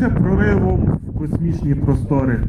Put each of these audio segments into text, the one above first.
лише проривом в космічні простори,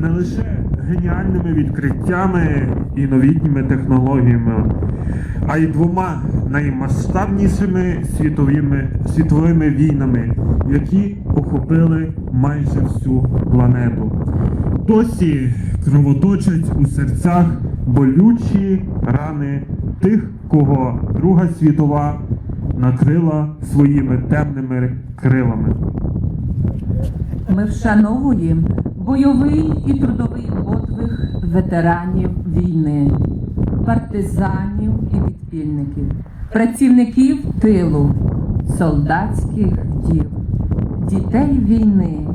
не лише геніальними відкриттями і новітніми технологіями, а й двома наймасштабнішими світовими, світовими війнами, які охопили майже всю планету. Досі кровоточать у серцях болючі рани тих, кого Друга світова накрила своїми темними крилами. Ми вшановуємо бойовий і трудовий подвиг ветеранів війни, партизанів і відпільників, працівників тилу, солдатських дів, дітей війни,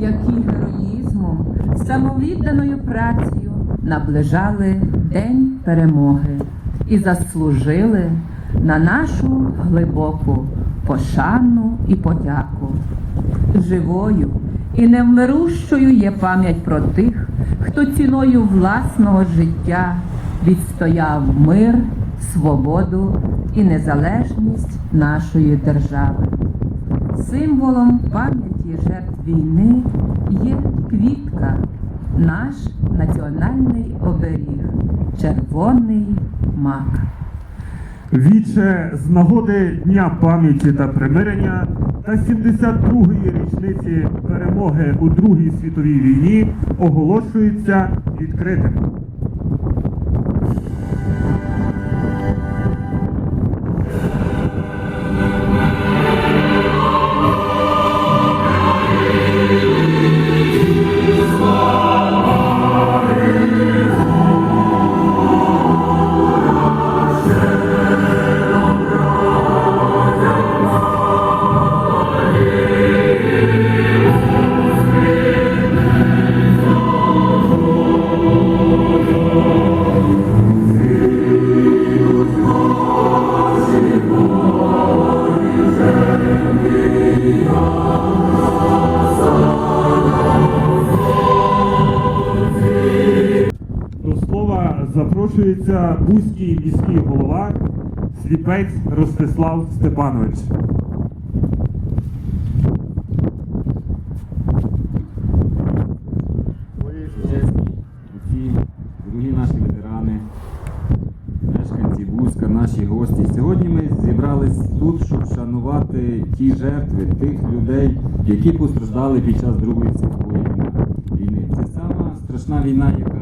які героїзмом, самовідданою працею наближали День перемоги і заслужили на нашу глибоку пошану і подяку. Живою і невмирущою є пам'ять про тих, хто ціною власного життя відстояв мир, свободу і незалежність нашої держави. Символом пам'яті жертв війни є квітка, наш національний оберіг, червоний мак. Віче з нагоди Дня пам'яті та примирення та 72-ї річниці перемоги у Другій світовій війні оголошується відкритим. Запрошується Бузький міський голова Сліпець Ростислав Степанович. дорогі наші ветерани, мешканці Бузька, наші гості. Сьогодні ми зібрались тут, щоб шанувати ті жертви тих людей, які постраждали під час Другої світової війни. Це сама страшна війна, яка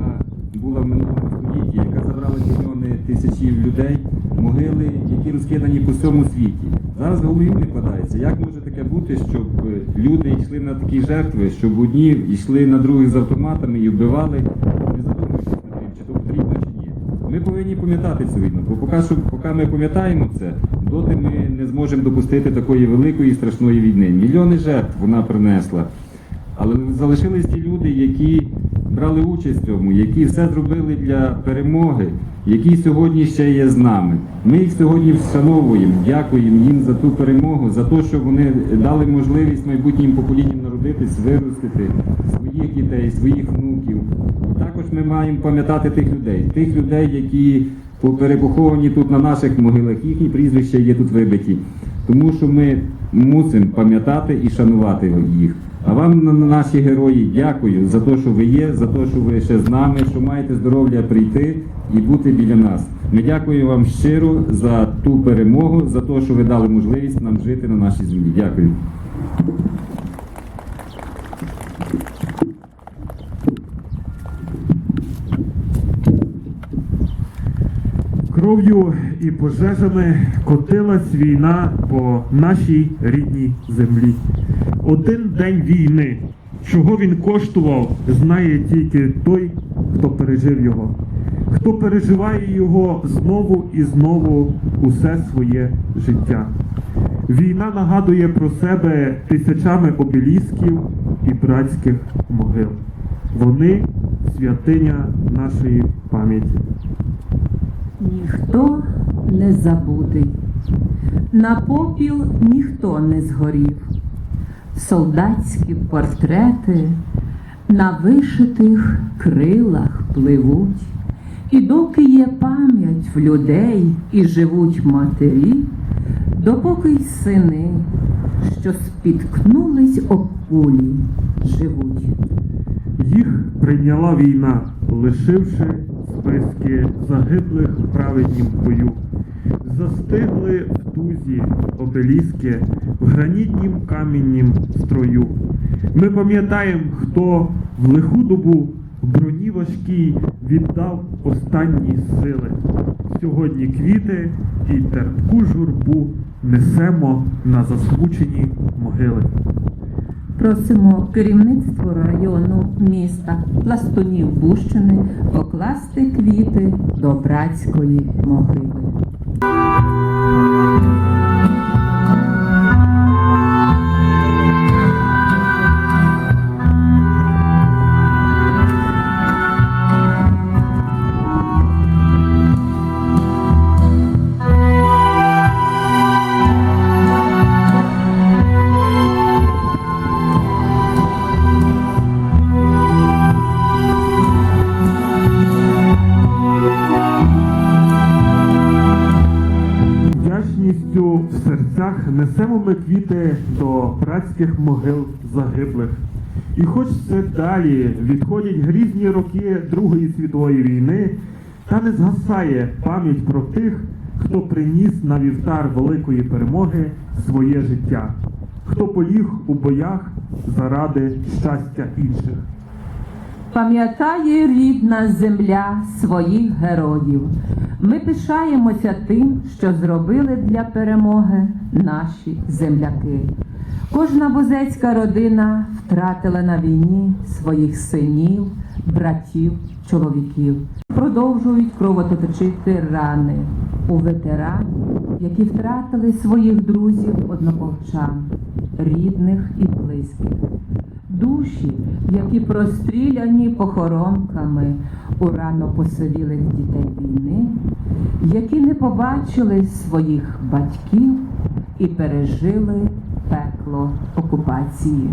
була в минулому столітті, яка забрала мільйони тисячів людей, могили, які розкидані по всьому світі. Зараз голові не вкладається. Як може таке бути, щоб е, люди йшли на такі жертви, щоб одні йшли на других з автоматами і вбивали, не задумуючись над тим, чи то потрібно чи ні. Ми повинні пам'ятати цю війну, бо поки, що, поки ми пам'ятаємо це, доти ми не зможемо допустити такої великої і страшної війни. Мільйони жертв вона принесла. Але залишились ті люди, які брали участь в цьому, які все зробили для перемоги, які сьогодні ще є з нами. Ми їх сьогодні вшановуємо, дякуємо їм за ту перемогу, за те, що вони дали можливість майбутнім поколінням народитись, виростити своїх дітей, своїх внуків. Також ми маємо пам'ятати тих людей, тих людей, які перепоховані тут на наших могилах, їхні прізвища є тут вибиті. Тому що ми мусимо пам'ятати і шанувати їх. А вам, на- на- наші герої, дякую за те, що ви є, за те, що ви ще з нами, що маєте здоров'я прийти і бути біля нас. Ми дякуємо вам щиро за ту перемогу, за те, що ви дали можливість нам жити на нашій землі. Дякую. Кров'ю і пожежами котилась війна по нашій рідній землі. Один день війни, чого він коштував, знає тільки той, хто пережив його, хто переживає його знову і знову усе своє життя. Війна нагадує про себе тисячами обелісків і братських могил. Вони святиня нашої пам'яті. Ніхто не забутий, на попіл ніхто не згорів. Солдатські портрети на вишитих крилах пливуть, і доки є пам'ять в людей і живуть матері, допоки й сини, що спіткнулись об кулі, живуть. Їх прийняла війна, лишивши списки загиблих в праведнім бою. Застигли в тузі обеліски в гранітнім каміннім строю. Ми пам'ятаємо, хто в лиху добу в броні важкій віддав останні сили. Сьогодні квіти і терпку журбу несемо на засмучені могили. Просимо керівництво району, міста, пластунів Бущини покласти квіти до братської могили. Несемо ми квіти до братських могил загиблих. І хоч це далі відходять грізні роки Другої світової війни, та не згасає пам'ять про тих, хто приніс на вівтар великої перемоги своє життя, хто поліг у боях заради щастя інших. Пам'ятає рідна земля своїх героїв. Ми пишаємося тим, що зробили для перемоги наші земляки. Кожна бузецька родина втратила на війні своїх синів, братів, чоловіків. Продовжують кровоточити рани у ветеранів, які втратили своїх друзів однополчан, рідних і близьких душі, які простріляні похоронками у рано посивілих дітей війни, які не побачили своїх батьків і пережили пекло окупації.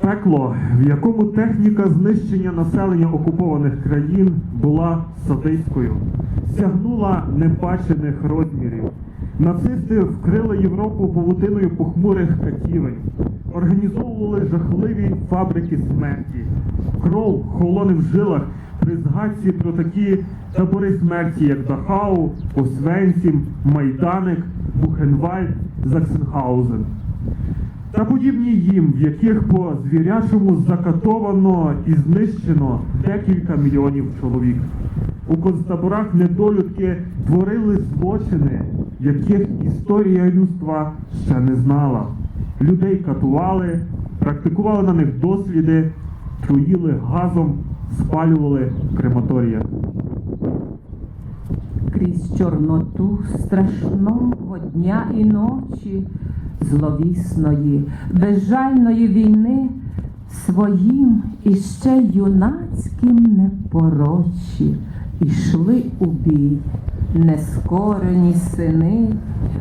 Пекло, в якому техніка знищення населення окупованих країн була садистською, сягнула небачених розмірів. Нацисти вкрили Європу павутиною похмурих катівень, організовували жахливі фабрики смерті. Кров холоне в жилах при згадці про такі табори смерті, як Дахау, Освенцім, Майданик, Бухенвальд, Заксенхаузен та подібні їм, в яких по звірячому закатовано і знищено декілька мільйонів чоловік. У концтаборах недолюдки творили злочини, яких історія людства ще не знала. Людей катували, практикували на них досліди, труїли газом, спалювали в крематоріях. крізь чорноту страшного дня і ночі, зловісної, безжальної війни, своїм іще юнацьким непорочі ішли у бій, нескорені сини,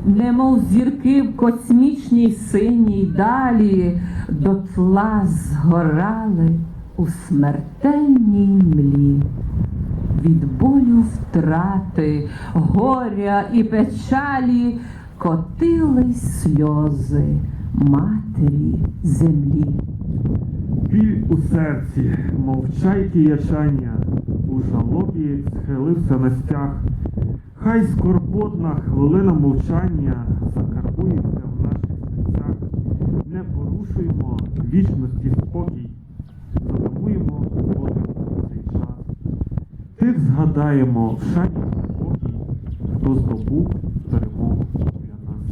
немов зірки в космічній синій далі, дотла згорали у смертельній млі від болю втрати, горя і печалі котились сльози матері землі. Біль у серці, мовчайки ячання, у жалобі схилився на стяг. Хай скорботна хвилина мовчання закарбується в наших серцях. Не порушуємо вічності спокій, затамуємо подих цей час. Тих згадаємо в шані спокій, хто здобув перемогу для нас.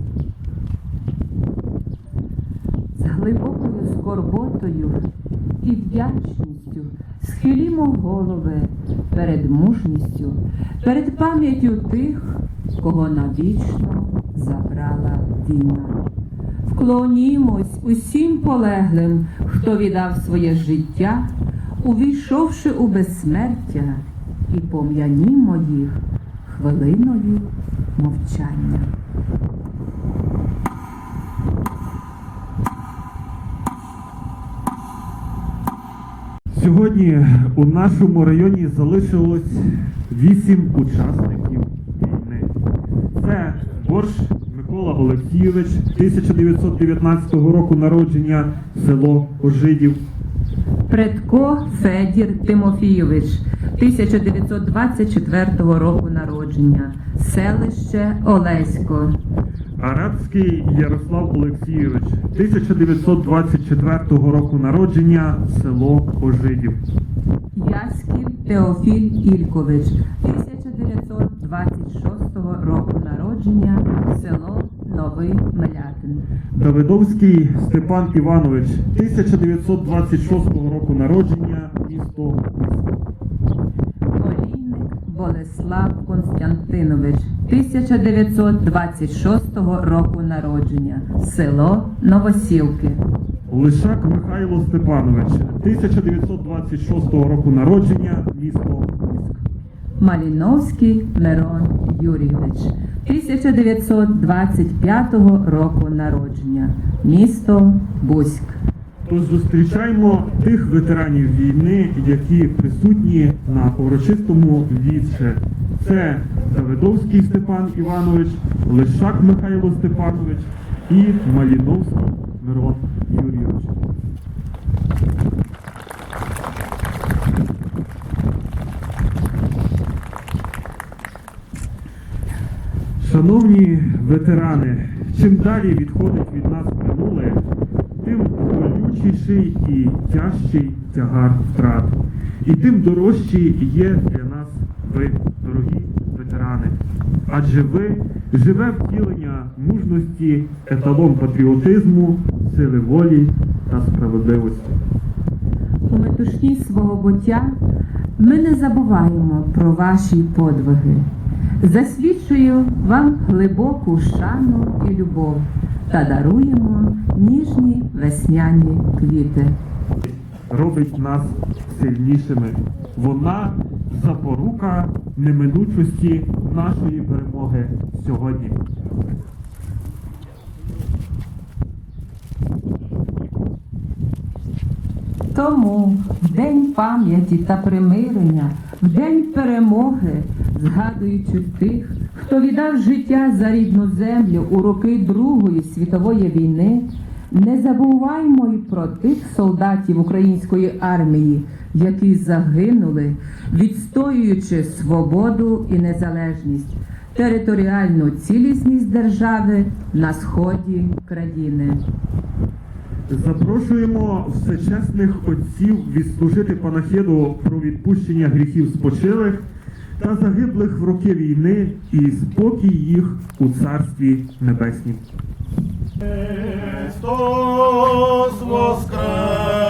З глибокою скорботою і вдячністю схилімо голови перед мужністю, перед пам'яттю тих, кого навічно забрала війна. Вклонімось усім полеглим, хто віддав своє життя, увійшовши у безсмертя, і пом'янімо їх хвилиною мовчання. Сьогодні у нашому районі залишилось вісім учасників війни. Це Борщ Микола Олексійович, 1919 року народження, село Ожидів. Предко Федір Тимофійович, 1924 року народження, селище Олесько. Арабський Ярослав Олексійович, 1924 року народження, село Ожидів. Яськів Теофіль Ількович, 1926 року народження, село Новий Мелятин. Давидовський Степан Іванович, 1926 року народження, місто Болеслав Константинович, 1926 року народження, село Новосілки. Лишак Михайло Степанович, 1926 року народження, місто Буськ. Маліновський Мирон Юрійович, 1925 року народження, місто Буськ. Тож зустрічаємо тих ветеранів війни, які присутні на урочистому віче. Це Давидовський Степан Іванович, Лишак Михайло Степанович і Маліновський Мирон Юрійович. Шановні ветерани, чим далі відходить від нас минуле, болючіший і тяжчий тягар втрат. І тим дорожчі є для нас ви, дорогі ветерани. Адже ви живе втілення мужності, еталон патріотизму, сили волі та справедливості. У метушні свого буття ми не забуваємо про ваші подвиги. Засвідчую вам глибоку шану і любов та даруємо ніжні весняні квіти. робить нас сильнішими. Вона запорука неминучості нашої перемоги сьогодні. Тому в день пам'яті та примирення, день перемоги, згадуючи тих, хто віддав життя за рідну землю у роки Другої світової війни, не забуваймо й про тих солдатів української армії, які загинули, відстоюючи свободу і незалежність, територіальну цілісність держави на сході країни. Запрошуємо всечесних отців відслужити панахиду про відпущення гріхів спочилих та загиблих в роки війни і спокій їх у Царстві Небеснім. Христос воскрес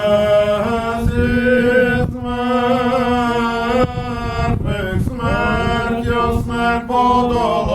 смертю смерть подолав,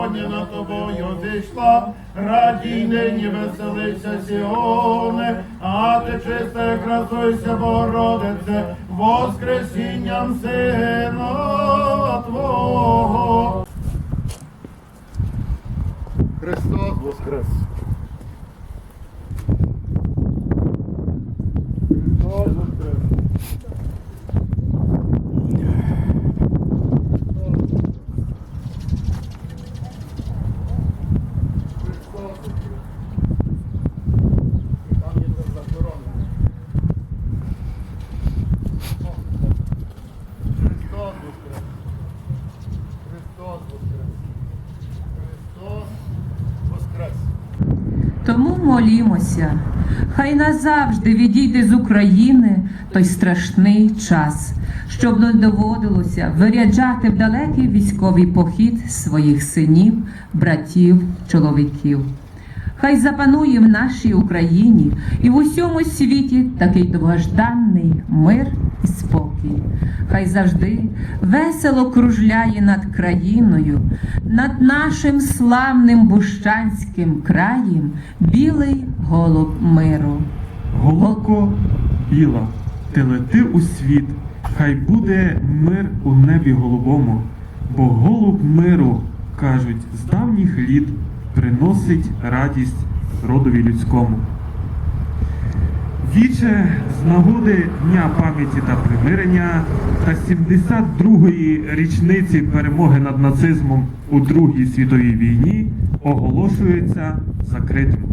Господня над тобою зійшла, радій нині веселися Сіоне, а ти чиста красуйся, Богородице, воскресінням Сина Твого. Христос воскрес! Христос воскрес! Там є заборонено. Христос воскрес! Христос воскрес! Христос воскрес! Тому молімося, Хай назавжди відійде з України той страшний час, щоб не доводилося виряджати в далекий військовий похід своїх синів, братів, чоловіків. Хай запанує в нашій Україні і в усьому світі такий довгожданний мир і спокій. Хай завжди весело кружляє над країною, над нашим славним Бущанським краєм білий голуб миру. Голубко біла, ти лети у світ, хай буде мир у небі голубому, бо голуб миру, кажуть, з давніх літ приносить радість родові людському. Віче з нагоди Дня пам'яті та примирення та 72-ї річниці перемоги над нацизмом у Другій світовій війні оголошується закритим.